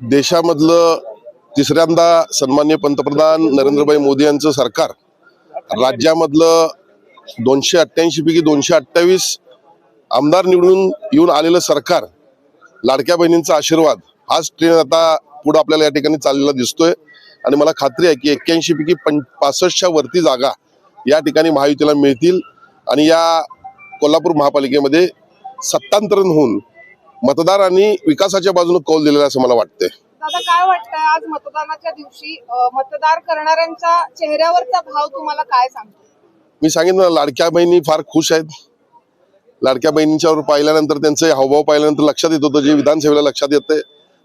देशामधलं तिसऱ्यांदा सन्मान्य पंतप्रधान नरेंद्रभाई मोदी यांचं सरकार राज्यामधलं दोनशे अठ्ठ्याऐंशीपैकी दोनशे अठ्ठावीस आमदार निवडून येऊन आलेलं सरकार लाडक्या बहिणींचा आशीर्वाद हाच ट्रेन आता पुढं आपल्याला या ठिकाणी चाललेला दिसतोय. आणि मला खात्री आहे की एक्क्याऐंशी पैकी पं पासष्टच्या वरती जागा या ठिकाणी महायुतीला मिळतील. आणि या कोल्हापूर महापालिकेमध्ये सत्तांतरण होऊन मतदारांनी विकासाच्या बाजूने कौल दिलेला असं मला वाटतंय. दादा काय वाटतंय आज मतदानाच्या दिवशी मतदार चेहऱ्यावरचा भाव तुम्हाला काय सांगतो? मी सांगितलं ना, लाडक्या बहिणी फार खुश आहेत. लाडक्या बहिणींच्यावर पाहिल्यानंतर त्यांचे हावभाव पाहिल्यानंतर लक्षात येत होतं जे विधानसभेला लक्षात येते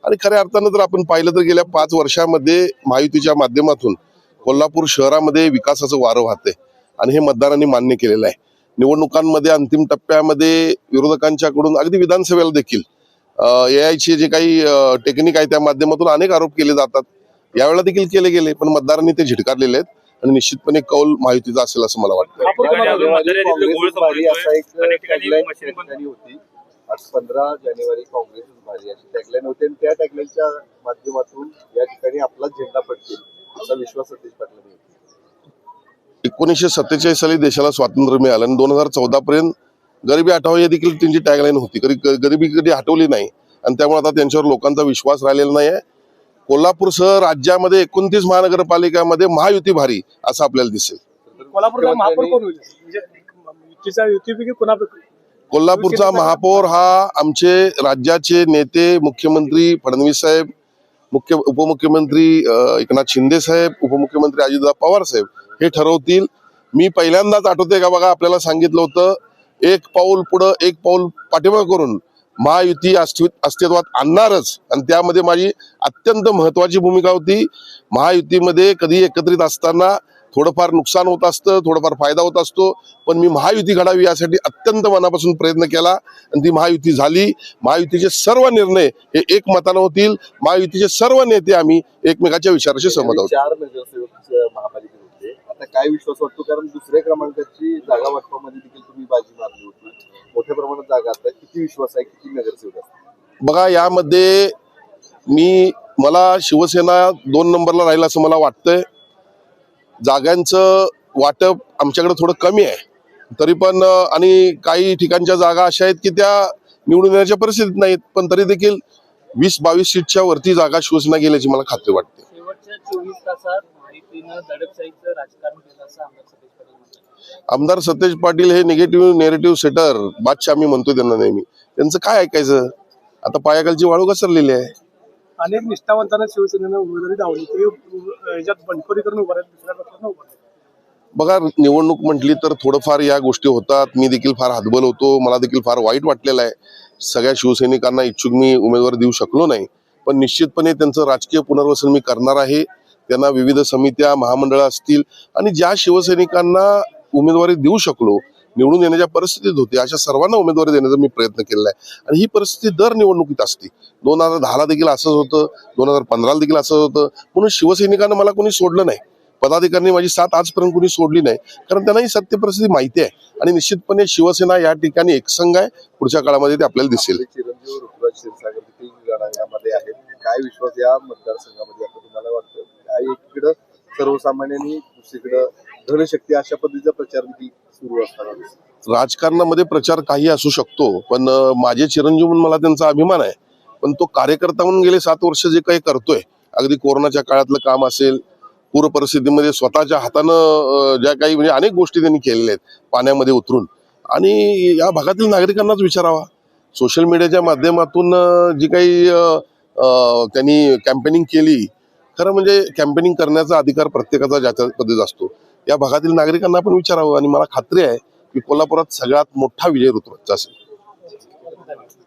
आणि खऱ्या अर्थानं जर आपण पाहिलं तर गेल्या पाच वर्षामध्ये महायुतीच्या माध्यमातून कोल्हापूर शहरामध्ये विकासाचं वारं वाहते आणि हे मतदारांनी मान्य केलेलं आहे. निवडणुकांमध्ये अंतिम टप्प्यामध्ये विरोधकांच्याकडून अगदी विधानसभेला देखील ए आयचे जे काही टेक्निक आहे त्या माध्यमातून अनेक आरोप केले जातात. यावेळेला देखील केले गेले पण मतदारांनी ते झिटकारलेले आहेत आणि निश्चितपणे कौल महायुतीचा असेल असं मला वाटतं. पंधरा जानेवारी काँग्रेस भारी अशी टॅगलाईन होती. आणि त्या टॅगलाईनच्या माध्यमातून या ठिकाणी आपला झेंडा फडकेल असा विश्वास सतीश पाटलांनी होता. एकोणीसशे सत्तेचाळीस साली देशाला स्वातंत्र्य मिळालं आणि दोन हजार चौदा पर्यंत गरिबी हटाव ही देखील त्यांची टॅगलाईन होती. कधी गरिबी कधी हटवली नाही. आणि त्यामुळे आता त्यांच्यावर लोकांचा विश्वास राहिलेला नाही आहे. कोल्हापूरसह राज्यामध्ये एकोणतीस महानगरपालिकामध्ये महायुती भारी असं आपल्याला दिसेल. कोल्हापूरचा महापौर कोण होईल? म्हणजे युतीचा युतीपैकी कोणापैकी कोल्हापूरचा महापौर हा आमचे राज्याचे नेते मुख्यमंत्री फडणवीस साहेब मुख्य उपमुख्यमंत्री एकनाथ शिंदे साहेब उपमुख्यमंत्री अजितदादा पवार साहेब हे ठरवतील. मी पहिल्यांदाच आठवते का बघा आपल्याला सांगितलं होतं एक पाऊल पुढं एक पाऊल पाठिंबा करून महायुती अस्तित्वात आणणारच. आणि त्यामध्ये माझी अत्यंत महत्वाची भूमिका होती. महायुतीमध्ये कधी एकत्रित असताना थोडंफार नुकसान होत असतं थोडंफार फायदा होत असतो. पण मी महायुती घडावी यासाठी अत्यंत मनापासून प्रयत्न केला आणि ती महायुती झाली. महायुतीचे सर्व निर्णय हे एक मतानं होतील. महायुतीचे सर्व नेते आम्ही एकमेकाच्या विचाराशी सहमत आहोत. काय विश्वास वाटतो? कारण दुसऱ्या क्रमांकाची जागा वाटपामध्ये देखील तुम्ही बाजी मारली होती. मोठ्या प्रमाणात जागा आता किती विश्वास आहे? किती नगरसेवक असतात? बघा यामध्ये मी मला शिवसेना दोन नंबरला राहील असं मला वाटतंय. जागांचं वाटप आमच्याकडे थोडं कमी आहे. तरी पण आणि काही ठिकाणच्या जागा अशा आहेत की त्या निवडून येण्याच्या परिस्थितीत नाहीत. पण तरी देखील वीस बावीस सीटच्या वरती जागा शिवसेना गेल्याची मला खात्री वाटते. चोवीस तासात माहितीनं दडपशाहीचं राजकारण केलं असं आमदार सतीश पाटील म्हणतात? आमदार सतेज पाटील हे निगेटिव्ह नेरेटिव्ह सेटर बादशाह आम्ही म्हणतो त्यांना नेहमी. त्यांचं काय ऐकायचं? आता पायाखालची वाळू घसरलेली आहे. अनेक निष्ठावंतांना शिवसेनेनं उमेदवारी दावली ते याच्यात बंडखोरी करून उभा राहिले दुसऱ्या पक्षानं उभा राहिले. बघा निवडणूक म्हटली तर थोडंफार या गोष्टी होतात. मी देखील फार हातबल होतो. मला देखील फार वाईट वाटलेलं आहे. सगळ्या शिवसैनिकांना इच्छुक मी उमेदवार देऊ शकलो नाही. पण निश्चितपणे त्यांचं राजकीय पुनर्वसन मी करणार आहे. त्यांना विविध समित्या महामंडळं असतील आणि ज्या शिवसैनिकांना उमेदवारी देऊ शकलो निवडून येण्याच्या परिस्थितीत होते अशा सर्वांना उमेदवारी देण्याचा मी प्रयत्न केलेला आहे. आणि ही परिस्थिती दर निवडणुकीत असते. दोन हजार दहाला देखील असंच होतं दोन हजार पंधराला देखील असंच होतं. म्हणून शिवसैनिकांना मला कोणी सोडलं नाही. पदाधिकाऱ्यांनी माझी साथ आजपर्यंत कोणी सोडली नाही. कारण त्यांना ही सत्य परिस्थिती माहिती आहे. आणि निश्चितपणे शिवसेना या ठिकाणी एकसंघ आहे. पुढच्या काळामध्ये ते आपल्याला दिसेल. काय विश्वास या मतदारसंघामध्ये तुम्हाला वाटतं? एकीकडं सर्वसामान्यांनी दुसरीकडं धनशक्ती अशा पद्धतीचा प्रचार देखील सुरू असताना राजकारणामध्ये प्रचार काही असू शकतो पण माझे चिरंजीव म्हणून मला त्यांचा अभिमान आहे. पण तो कार्यकर्ता म्हणून गेले सात वर्ष जे काही करतोय अगदी कोरोनाच्या काळातलं काम असेल पूर परिस्थितीमध्ये स्वतःच्या हातानं ज्या काही म्हणजे अनेक गोष्टी त्यांनी केलेल्या आहेत पाण्यामध्ये उतरून. आणि या भागातील नागरिकांनाच विचारावा. सोशल मीडियाच्या माध्यमातून जी काही त्यांनी कॅम्पेनिंग केली खरं म्हणजे कॅम्पेनिंग करण्याचा अधिकार प्रत्येकाचा ज्याच्या पद्धतीचा असतो. या भागातील नागरिकांना पण विचारावं आणि मला खात्री आहे की कोल्हापुरात सगळ्यात मोठा विजय ऋतुराजचा असेल